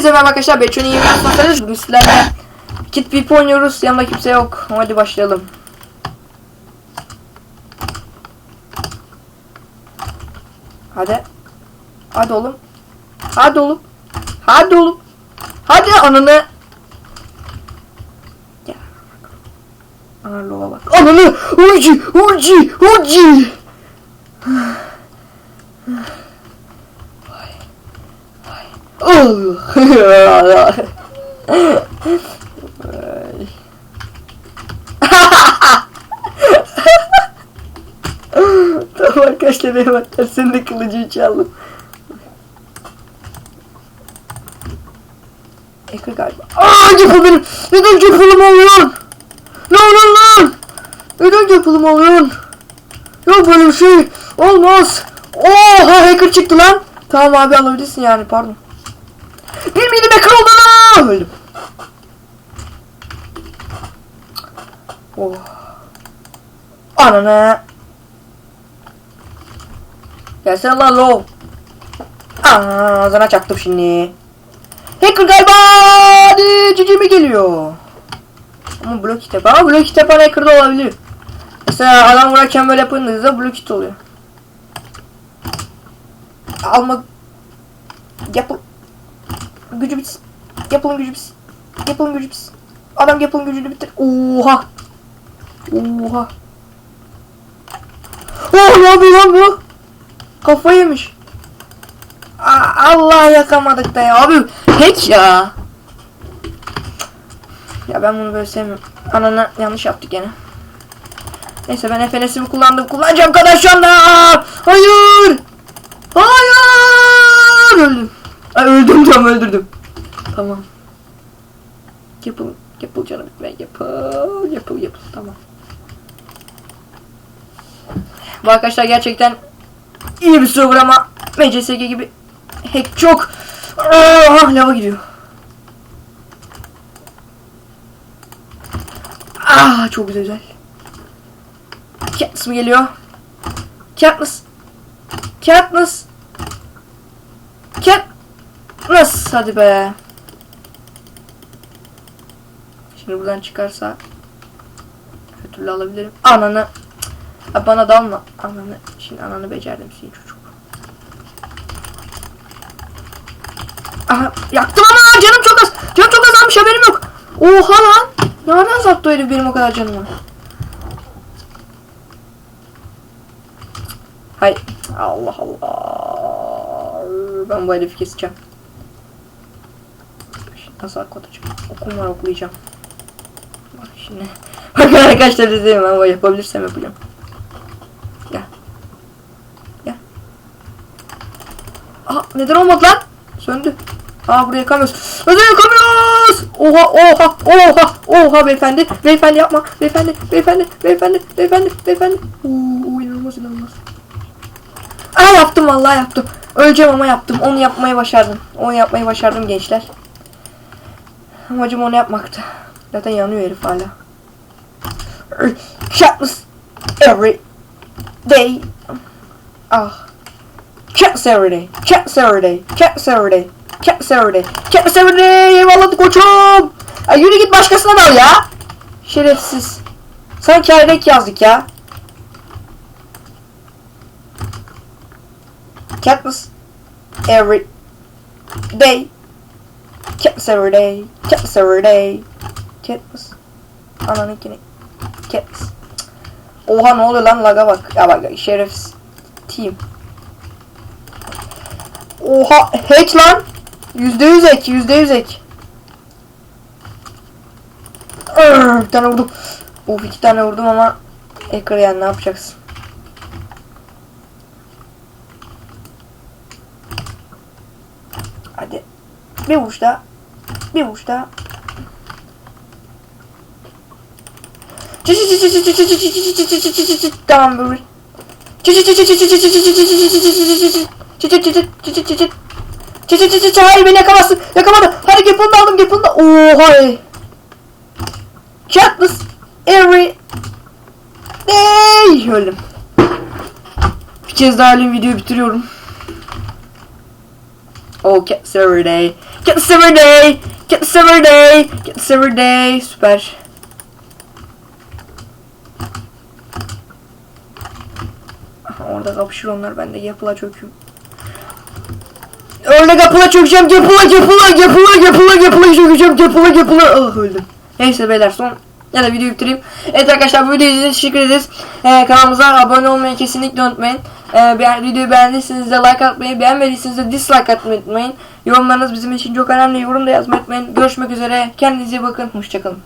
Hepinize merhaba arkadaşlar. Beço'nun yeni videosundayız. Bugün Kit Beep oynuyoruz. Yanımda kimse yok. Hadi başlayalım. Hadi. Hadi oğlum. Hadi oğlum. Hadi oğlum. Hadi ananı. Gel. Ana lova bak. Ananı. Uci. Uci. Uci. Tamam arkadaşlar benim senin de kılıcı çaldım. Ekran galiba. Aaa yapılım! Neden yapılım oluyor? Ne oluyor lan? Neden yapılım oluyor? Yok böyle bir şey. Olmaz. Oha hacker çıktı lan. Tamam abi alabilirsin yani pardon. Hacker oldu lan. Öldüm. Oh. Anana. Gelsene lan low. Ağzına çaktım şimdi. Hacker galiba. Hadi mi geliyor? Ama blok kitap. Ama blok kitap hacker'da olabilir. Mesela adam vurarken böyle yapınca blok hit oluyor. Alma yapıl gücü bitsin. Yapılın gücü bitsin. Yapılın gücü bitsin. Adam yapılın gücünü bitir. Oha. Oha. Oh ne yapıyor lan bu? Kafayı yemiş. Aa, Allah yakamadık da ya abi. Hiç ya. Ya ben bunu böyle sevmiyorum. Ananı yanlış yaptık gene. Neyse ben FNS'imi kullandım. Kullanacağım arkadaşlar da. Hayır. Hayır. Tamam. Bu arkadaşlar gerçekten iyi bir server ama MCSG gibi hack çok. Ah lava gidiyor. Ah çok güzel güzel. Katniss mı geliyor? Katniss. Katniss. Katniss. Hadi be. Şimdi buradan çıkarsa türlü alabilirim. Ananı. Ha, bana dalma. Ananı. Şimdi ananı becerdim seni çocuk. Aha yaktım ama canım çok az. Canım çok azalmış haberim yok. Oha lan. Nereden sattı o herif benim o kadar canımı? Hay Allah Allah. Ben bu herifi keseceğim. Şimdi nasıl aklatacağım? Okum var okuyacağım. Bak şimdi. Arkadaşlar izleyin böyle yapabilirsem yapacağım. Gel. Gel. Aha neden olmadı lan? Söndü. Aa buraya yakamıyoruz. Neden yakamıyoruz? Oha oha oha oha beyefendi. Beyefendi yapma. Beyefendi beyefendi beyefendi beyefendi beyefendi. Oo inanılmaz inanılmaz. Aa yaptım vallahi yaptım. Öleceğim ama yaptım. Onu yapmayı başardım. Onu yapmayı başardım gençler. Amacım onu yapmaktı. Zaten yanıyor herif hala. Shotmas every day. Ah. Cats every day. Cats every day. Cats every day. Cats every day. Cats every day. Eyvallah koçum. Ay yürü git başkasına dal ya. Şerefsiz. Sanki ayrek yazdık ya. Katniss every day. Katniss every day. Katniss every day. Katniss. Ananınkini. Katniss. Oha ne oluyor lan laga bak. Ya bak şerefsiz. Team. Oha hack lan. Yüzde yüz ek. Yüzde yüz. Arr, Bir tane vurdum. Of iki tane vurdum ama hacker yani ne yapacaksın? Hadi. Bir vuruş daha. Bir vuruş daha. Böyle. Hayır beni yakamazsın. Yakamadı. Hadi Gapple aldım Gapple da. Oha. Katniss every day. Öldüm. Bir kez daha ölüm videoyu bitiriyorum. Oh, Cats every day. The silver day. The silver day. The silver day. Süper. Aha, orada kapışır onlar ben de yapıla çöküyorum. Orada kapıla çökeceğim yapıla yapıla yapıla yapıla yapıla çökeceğim yapıla yapıla ah öldüm. Neyse beyler son ya da videoyu bitireyim. Evet arkadaşlar bu videoyu izlediğiniz için teşekkür ederiz. Ee, kanalımıza abone olmayı kesinlikle unutmayın. Ee, videoyu beğendiyseniz de like atmayı, beğenmediyseniz de dislike atmayı unutmayın. Yorumlarınız bizim için çok önemli. Yorum da yazmayı unutmayın. Görüşmek üzere. Kendinize iyi bakın. Hoşçakalın.